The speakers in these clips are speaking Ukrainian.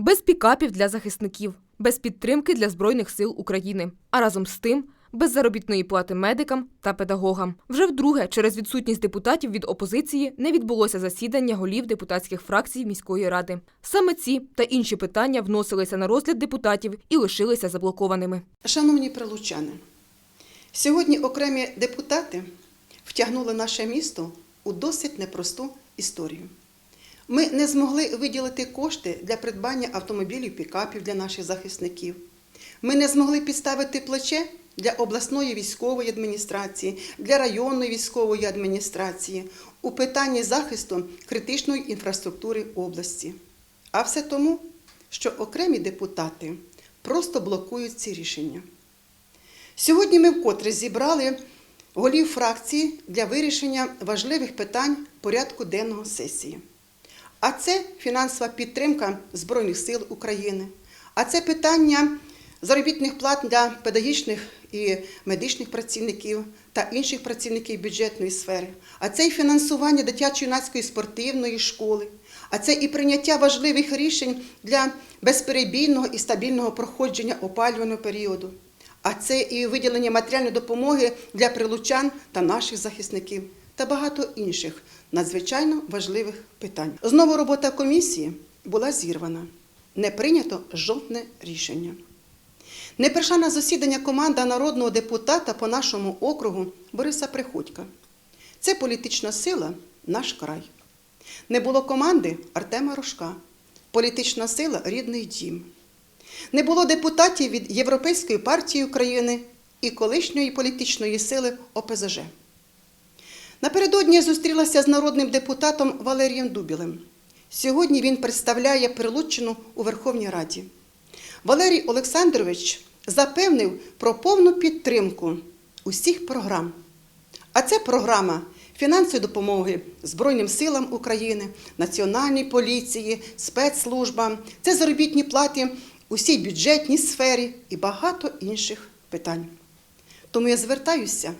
без пікапів для захисників, без підтримки для Збройних сил України, а разом з тим без заробітної плати медикам та педагогам. Вже вдруге, через відсутність депутатів від опозиції, не відбулося засідання голів депутатських фракцій міської ради. Саме ці та інші питання вносилися на розгляд депутатів і лишилися заблокованими. Шановні прилучани, сьогодні окремі депутати втягнули наше місто у досить непросту історію. Ми не змогли виділити кошти для придбання автомобілів пікапів для наших захисників. Ми не змогли підставити плече для обласної військової адміністрації, для районної військової адміністрації у питанні захисту критичної інфраструктури області. А все тому, що окремі депутати просто блокують ці рішення. Сьогодні ми вкотре зібрали голів фракції для вирішення важливих питань порядку денного сесії. А це фінансова підтримка Збройних сил України, а це питання заробітних плат для педагогічних і медичних працівників та інших працівників бюджетної сфери, а це і фінансування дитячо-юнацької спортивної школи, а це і прийняття важливих рішень для безперебійного і стабільного проходження опалювального періоду. А це і виділення матеріальної допомоги для прилучан та наших захисників та багато інших надзвичайно важливих питань. Знову робота комісії була зірвана. Не прийнято жодне рішення. Не прийшла на засідання команда народного депутата по нашому округу Бориса Приходька. Це політична сила наш край. Не було команди Артема Рожка, політична сила рідний дім. Не було депутатів від Європейської партії України і колишньої політичної сили ОПЗЖ. Напередодні я зустрілася з народним депутатом Валерієм Дубілем. Сьогодні він представляє Прилуччину у Верховній Раді. Валерій Олександрович запевнив про повну підтримку усіх програм. А це програма фінансової допомоги Збройним силам України, Національній поліції, спецслужбам, це заробітні плати усій бюджетній сфері і багато інших питань. Тому я звертаюся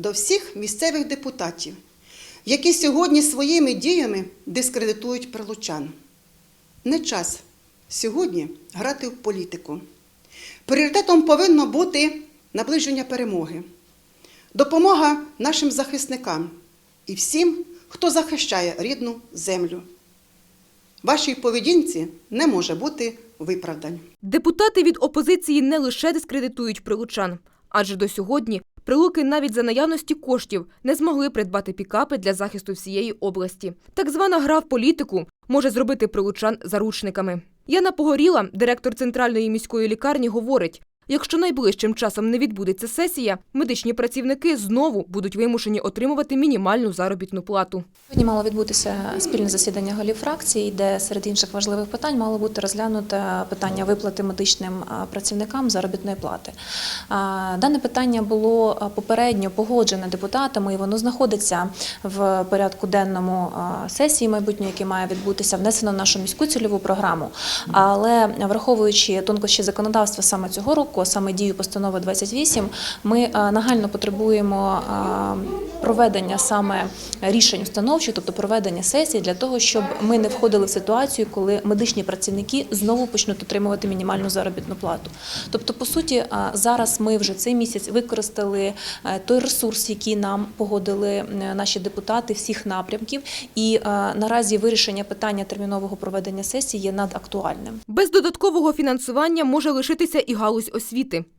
до всіх місцевих депутатів, які сьогодні своїми діями дискредитують прилучан. Не час сьогодні грати в політику. Пріоритетом повинно бути наближення перемоги, допомога нашим захисникам і всім, хто захищає рідну землю. Вашій поведінці не може бути виправдань. Депутати від опозиції не лише дискредитують прилучан, адже до сьогодні прилуки навіть за наявності коштів не змогли придбати пікапи для захисту всієї області. Так звана гра в політику може зробити прилучан заручниками. Яна Погоріла, директор центральної міської лікарні, говорить. Якщо найближчим часом не відбудеться сесія, медичні працівники знову будуть вимушені отримувати мінімальну заробітну плату. Сьогодні мало відбутися спільне засідання голів фракцій, де серед інших важливих питань мало бути розглянуте питання виплати медичним працівникам заробітної плати. Дане питання було попередньо погоджене депутатами, і воно знаходиться в порядку денному сесії майбутньої, яка має відбутися, внесено в нашу міську цільову програму. Але враховуючи тонкощі законодавства саме цього року, саме дію постанови 28, ми нагально потребуємо проведення саме рішень установчих, тобто проведення сесії для того, щоб ми не входили в ситуацію, коли медичні працівники знову почнуть отримувати мінімальну заробітну плату. Тобто, по суті, зараз ми вже цей місяць використали е, той ресурс, який нам погодили е, наші депутати всіх напрямків, і е, наразі вирішення питання термінового проведення сесії є надактуальним. Без додаткового фінансування може лишитися і галузь освіти.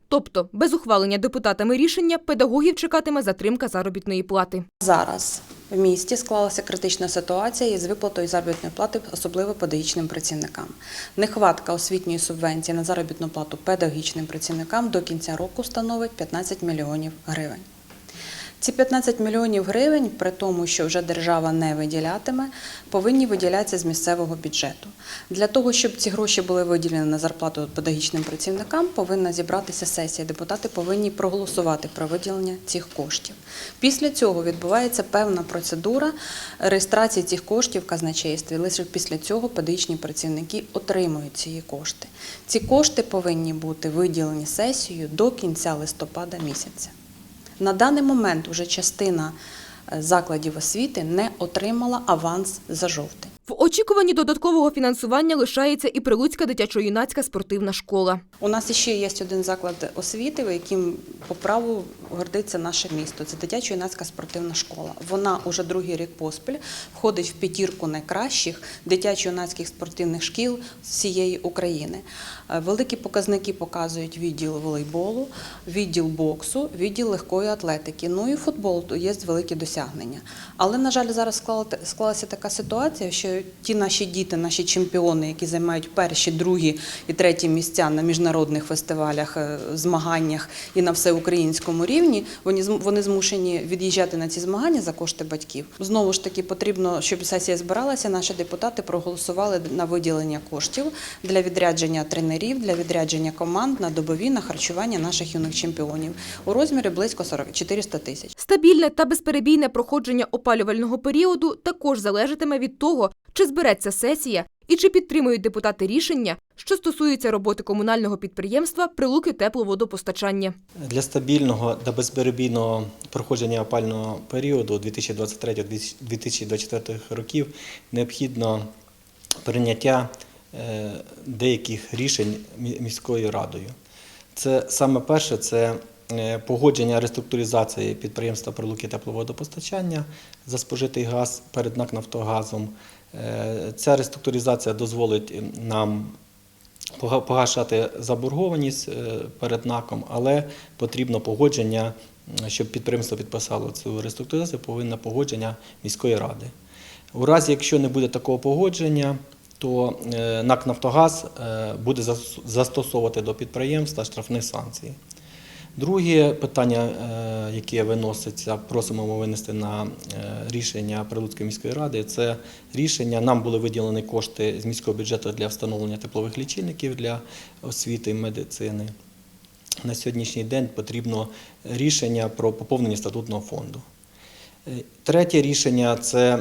Тобто, без ухвалення депутатами рішення педагогів чекатиме затримка заробітної плати. Зараз в місті склалася критична ситуація із виплатою заробітної плати, особливо педагогічним працівникам. Нехватка освітньої субвенції на заробітну плату педагогічним працівникам до кінця року становить 15 мільйонів гривень. Ці 15 мільйонів гривень, при тому, що вже держава не виділятиме, повинні виділятися з місцевого бюджету. Для того, щоб ці гроші були виділені на зарплату педагогічним працівникам, повинна зібратися сесія. Депутати повинні проголосувати про виділення цих коштів. Після цього відбувається певна процедура реєстрації цих коштів в казначействі. Лише після цього педагогічні працівники отримують ці кошти. Ці кошти повинні бути виділені сесією до кінця листопада місяця. На даний момент вже частина е, закладів освіти не отримала аванс за жовтень. В очікуванні додаткового фінансування лишається і Прилуцька дитячо-юнацька спортивна школа. У нас ще є один заклад освіти, яким по праву гордиться наше місто. Це дитячо-юнацька спортивна школа. Вона уже другий рік поспіль входить в п'ятірку найкращих дитячо-юнацьких спортивних шкіл всієї України. Е, Великі показники показують відділ волейболу, відділ боксу, відділ легкої атлетики. Ну і футбол є великі досягнення. Але на жаль, зараз склалася така ситуація, що ті наші діти, наші чемпіони, які займають перші, другі і треті місця на міжнародних фестивалях, е, змаганнях і на всеукраїнському рівні, зм- вони змушені від'їжджати на ці змагання за кошти батьків. Знову ж таки, потрібно, щоб сесія збиралася. Наші депутати проголосували на виділення коштів для відрядження тренерів, для відрядження команд на добові на харчування наших юних чемпіонів у розмірі близько 40 400 тисяч. Стабільне та безперебійне проходження опалювального періоду також залежатиме від того, чи збереться сесія і чи підтримують депутати рішення, що стосуються роботи комунального підприємства Прилуки тепловодопостачання. Для стабільного та безперебійного проходження опального періоду 2023-2024 років необхідно прийняття е, деяких рішень міською радою. Це саме перше це погодження реструктуризації підприємства Прилуки тепловодопостачання за спожитий газ перед НАК «Нафтогазом». Е, Ця реструктуризація дозволить нам погашати заборгованість е, перед НАКом, але потрібно погодження, щоб підприємство підписало цю реструктуризацію, повинно погодження міської ради. У разі, якщо не буде такого погодження, то е, НАК «Нафтогаз» е, буде застосовувати до підприємства штрафні санкції. Друге питання, е, яке виноситься, просимо винести на е, рішення Прилуцької міської ради, це рішення. Нам були виділені кошти з міського бюджету для встановлення теплових лічильників для освіти і медицини. На сьогоднішній день потрібно рішення про поповнення статутного фонду. Е, Третє рішення це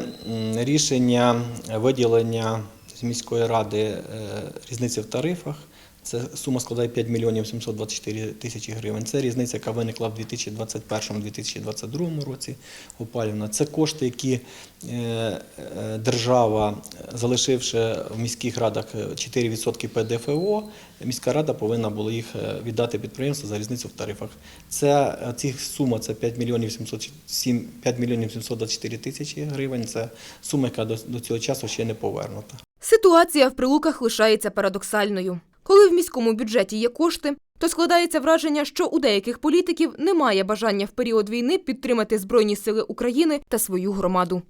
рішення виділення з міської ради різниці в тарифах. Це сума складає 5 мільйонів 724 тисячі гривень. Це різниця, яка виникла в 2021-2022 році опалювана. Це кошти, які е, е, держава, залишивши в міських радах е, 4% ПДФО, міська рада повинна була їх е, віддати підприємству за різницю в тарифах. Це е, ці сума це 5 мільйонів 707 5 мільйонів 724 тисячі гривень. Це сума, яка до, до цього часу ще не повернута. Ситуація в прилуках лишається парадоксальною. Коли в міському бюджеті є кошти, то складається враження, що у деяких політиків немає бажання в період війни підтримати Збройні сили України та свою громаду.